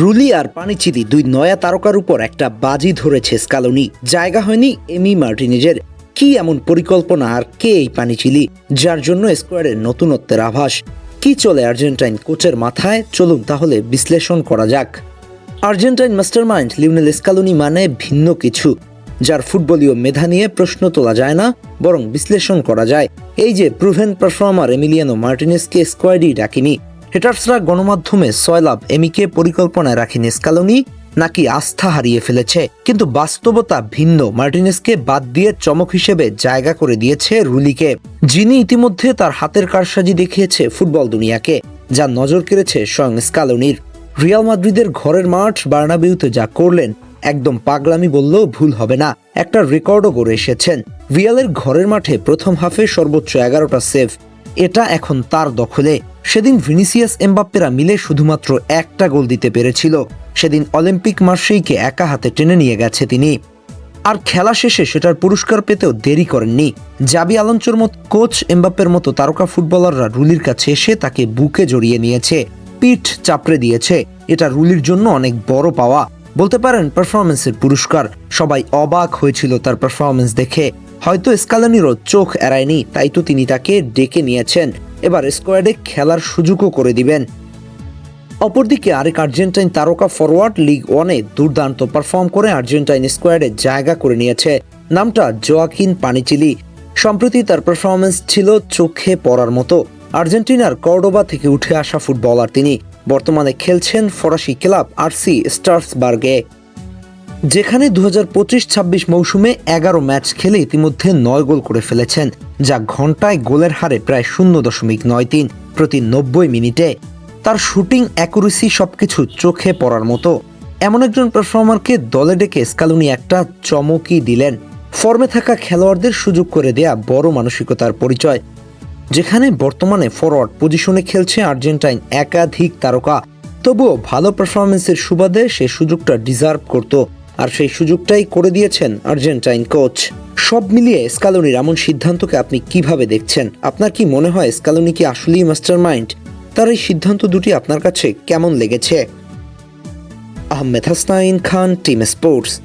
Rulli আর পানিচিদি দুই নয়া তারকার উপর একটা বাজি ধরেছে স্কালোনি। জায়গা হয়নি এমি মার্টিনেজের। কি এমন পরিকল্পনা আর কে এই পানিচিলি? যার জন্য স্কোয়াডের নতুনত্বের আভাস। কি চলে আর্জেন্টাইন কোচের মাথায়? চলুন তাহলে বিশ্লেষণ করা যাক। আর্জেন্টাইন মাস্টারমাইন্ড লিওনেল স্কালোনি মানে ভিন্ন কিছু, যার ফুটবলীয় মেধা নিয়ে প্রশ্ন তোলা যায় না, বরং বিশ্লেষণ করা যায়। এই যে প্রুভেন পারফর্মার এমিলিয়ানো মার্টিনেসকে স্কোয়াডই ডাকেনি। হেটার্সরা গণমাধ্যমে সয়লাভ এমিকে পরিকল্পনায় রাখেনি স্কালোনি নাকি আস্থা হারিয়ে ফেলেছে। কিন্তু বাস্তবতা ভিন্ন। মার্টিনেসকে বাদ দিয়ে চমক হিসেবে জায়গা করে দিয়েছে রুলিকে, যিনি ইতিমধ্যে তার হাতের কারসাজি দেখিয়েছে ফুটবল দুনিয়াকে, যা নজর কেড়েছে স্বয়ং স্কালোনির রিয়াল মাদ্রিদের ঘরের মাঠ বার্নাবিউতে যা করলেন, একদম পাগলামি বললেও ভুল হবে না। একটা রেকর্ডও গড়ে এসেছেন। রিয়ালের ঘরের মাঠে প্রথম হাফে সর্বোচ্চ এগারোটা সেভ। এটা এখন তার দখলে। সেদিন ভিনিসিয়াস এমবাপ্পেরা মিলে শুধুমাত্র একটা গোল দিতে পেরেছিল। সেদিন অলিম্পিক মার্সেইকে একা হাতে টেনে নিয়ে গেছে তিনি। আর খেলা শেষে সেটার পুরস্কার পেতেও দেরি করেননি। জাবি আলঞ্চোর মতো কোচ এমবাপ্পের মতো তারকা ফুটবলাররা রুলির কাছে এসে তাকে বুকে জড়িয়ে নিয়েছে, পিঠ চাপড়ে দিয়েছে। এটা রুলির জন্য অনেক বড় পাওয়া। বলতে পারেন পারফরমেন্সের পুরস্কার। সবাই অবাক হয়েছিল তার পারফরমেন্স দেখে। হয়তো স্কালানিরও চোখ এড়ায়নি, তাই তো তিনি তাকে ডেকে নিয়েছেন। এবার স্কোয়াডে খেলার সুযোগও করে দিবেন। অপরদিকে আরেক আর্জেন্টাইন তারকা ফরওয়ার্ড লিগ ওয়ানে দুর্দান্ত পারফর্ম করে আর্জেন্টাইন স্কোয়াডে জায়গা করে নিয়েছে। নামটা জোয়াকিন পানিচিলি সম্প্রতি তার পারফরমেন্স ছিল চোখে পড়ার মতো। আর্জেন্টিনার কর্ডোবা থেকে উঠে আসা ফুটবলার তিনি। বর্তমানে খেলছেন ফরাসি ক্লাব আরসি স্টার্সবার্গে। যেখানে দু হাজার পঁচিশ ছাব্বিশ মৌসুমে এগারো ম্যাচ খেলে ইতিমধ্যে নয় গোল করে ফেলেছেন। যা ঘন্টায় গোলের হারে প্রায় শূন্য দশমিক নয় তিন প্রতি নব্বই মিনিটে। তার শুটিং অ্যাকুরেসি সবকিছু চোখে পড়ার মতো। এমন একজন পারফর্মারকে দলে ডেকে স্কালুনি একটা চমকই দিলেন। ফর্মে থাকা খেলোয়াড়দের সুযোগ করে দেয়া বড় মানসিকতার পরিচয়। যেখানে বর্তমানে ফরওয়ার্ড পজিশনে খেলছে আর্জেন্টাইন একাধিক তারকা। তবুও ভালো পারফরমেন্সের সুবাদে সে সুযোগটা ডিজার্ভ করত। আর সেই সুযোগটাই করে দিয়েছেন আর্জেন্টাইন কোচ সব মিলিয়ে স্কালোনির এমন সিদ্ধান্তকে আপনি কীভাবে দেখছেন? আপনার কি মনে হয় স্কালোনি কি আসলেই মাস্টার মাইন্ড তার এই সিদ্ধান্ত দুটি আপনার কাছে কেমন লেগেছে? Ahmed Hasnain Khan, team sports.